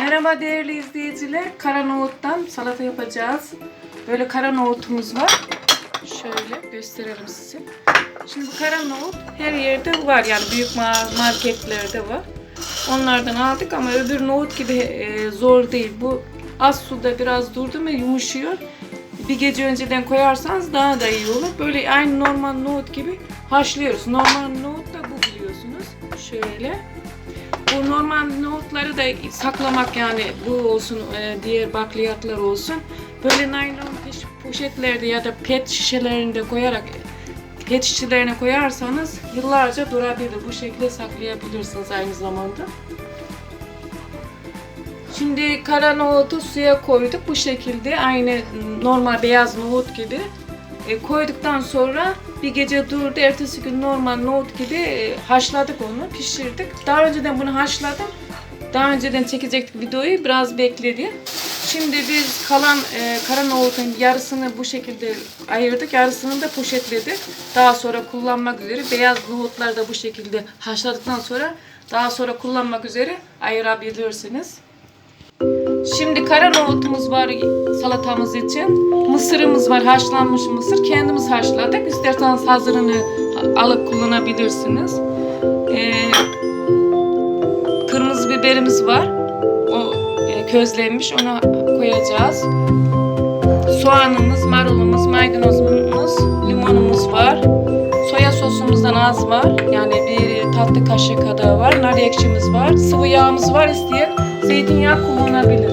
Merhaba değerli izleyiciler. Kara nohuttan salata yapacağız. Böyle kara nohutumuz var. Şöyle gösterelim size. Şimdi bu kara nohut her yerde var. Yani büyük ma- marketlerde var. Onlardan aldık ama öbür nohut gibi e, zor değil. Bu az suda biraz durdu mu yumuşuyor. Bir gece önceden koyarsanız daha da iyi olur. Böyle aynı normal nohut gibi haşlıyoruz. Normal nohut da bu biliyorsunuz. Şöyle. Bu normal nohutları da saklamak yani bu olsun e, diğer bakliyatlar olsun. Böyle naylon poşetlerde ya da pet şişelerinde koyarak pet şişelerine koyarsanız yıllarca durabilir. Bu şekilde saklayabilirsiniz aynı zamanda. Şimdi kara nohutu suya koyduk bu şekilde aynı normal beyaz nohut gibi. E, koyduktan sonra bir gece durdu. Ertesi gün normal nohut gibi e, haşladık onu, pişirdik. Daha önceden bunu haşladım. Daha önceden çekecektik videoyu, biraz bekledi. Şimdi biz kalan e, kara nohutun yarısını bu şekilde ayırdık, yarısını da poşetledik. Daha sonra kullanmak üzere beyaz nohutları da bu şekilde haşladıktan sonra daha sonra kullanmak üzere ayırabilirsiniz. Şimdi kara nohutumuz var salatamız için. Mısırımız var, haşlanmış mısır. Kendimiz haşladık. İsterseniz hazırını alıp kullanabilirsiniz. Ee, kırmızı biberimiz var. O e, közlenmiş. Onu koyacağız. Soğanımız, marulumuz, maydanozumuz, limonumuz var. Soya sosumuzdan az var. Yani bir tatlı kaşığı kadar var. Nar ekşimiz var. Sıvı yağımız var. İsteyen zeytinyağı kullanabilir.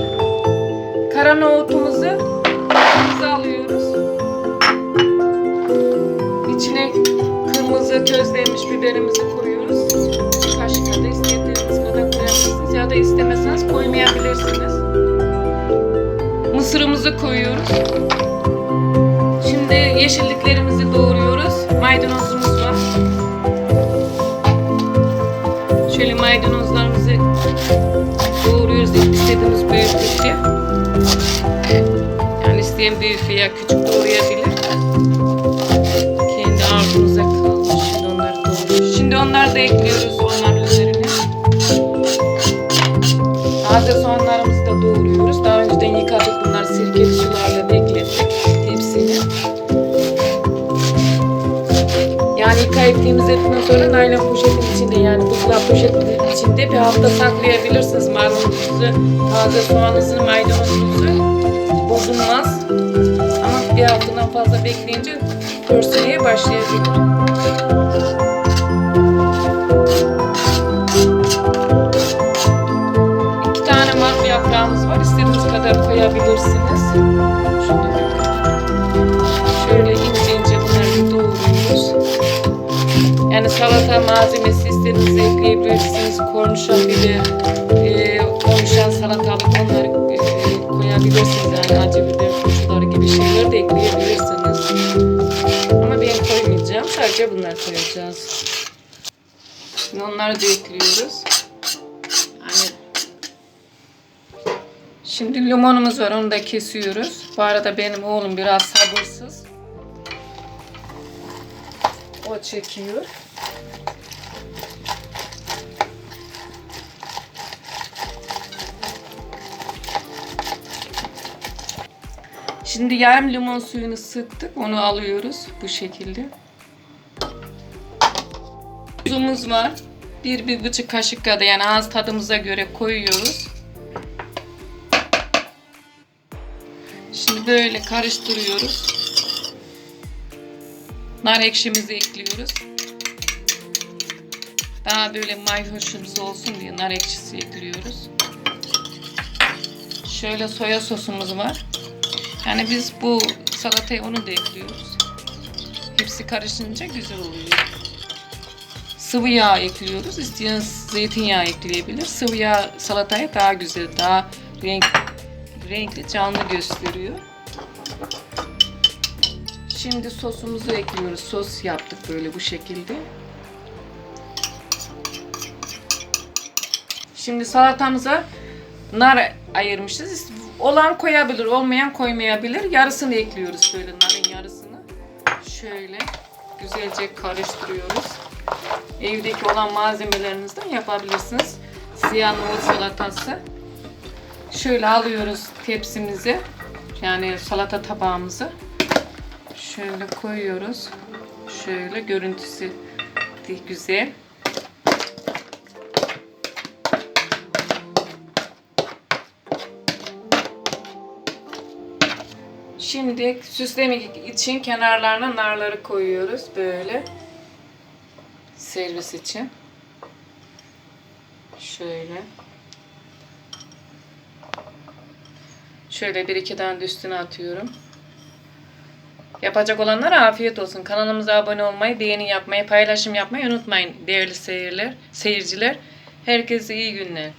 Kara nohutumuzu elimize alıyoruz. İçine kırmızı közlenmiş biberimizi koyuyoruz. Kaşık kadar istediğiniz kadar koyabilirsiniz ya da istemezseniz koymayabilirsiniz. Mısırımızı koyuyoruz. Şimdi yeşilliklerimizi doğruyoruz. Maydanozumuz var. Şöyle maydanozlarımızı Büyük veya küçük doğrayabilir. Kendi arzunuza kalmış. Şimdi onları doğruyoruz. Şimdi onları da ekliyoruz onların üzerine. Taze soğanlarımızı da doğruyoruz. Daha önceden yıkadık bunları sirkeli sularla beklettik hepsini. Yani yıkayıp temizledikten sonra naylon poşetin içinde yani buzdolabı poşetin içinde bir hafta saklayabilirsiniz marulunuzu, taze soğanınızı, maydanozunuzu bozulmaz. Ama bir haftadan fazla bekleyince pörsümeye başlayabilir. İki tane marul yaprağımız var. İstediğiniz kadar koyabilirsiniz. Şöyle, ince ince bunları doğruyoruz. Yani salata malzemesi istediğinizi ekleyebilirsiniz. Kornişon biber, Bunları koyacağız. Şimdi onları da ekliyoruz. Yani Şimdi limonumuz var. Onu da kesiyoruz. Bu arada benim oğlum biraz sabırsız. O çekiyor. Şimdi yarım limon suyunu sıktık. Onu alıyoruz bu şekilde. Tuzumuz var. Bir, bir buçuk kaşık kadar yani ağız tadımıza göre koyuyoruz. Şimdi böyle karıştırıyoruz. Nar ekşimizi ekliyoruz. Daha böyle mayhoşumuz olsun diye nar ekşisi ekliyoruz. Şöyle soya sosumuz var. Yani biz bu salataya onu da ekliyoruz. Hepsi karışınca güzel oluyor. Sıvı yağ ekliyoruz. İsteyen zeytinyağı ekleyebilir. Sıvı yağ salataya daha güzel, daha renk, renkli, canlı gösteriyor. Şimdi sosumuzu ekliyoruz. Sos yaptık böyle bu şekilde. Şimdi salatamıza nar ayırmışız. Olan koyabilir, olmayan koymayabilir. Yarısını ekliyoruz böyle narın yarısını. Şöyle güzelce karıştırıyoruz. Evdeki olan malzemelerinizden yapabilirsiniz. Siyah nohut salatası. Şöyle alıyoruz tepsimizi. Yani salata tabağımızı. Şöyle koyuyoruz. Şöyle görüntüsü güzel. Şimdi süslemek için kenarlarına narları koyuyoruz böyle. Servis için. Şöyle. Şöyle bir iki tane de üstüne atıyorum. Yapacak olanlara afiyet olsun. Kanalımıza abone olmayı, beğeni yapmayı, paylaşım yapmayı unutmayın değerli seyirler, seyirciler. Herkese iyi günler.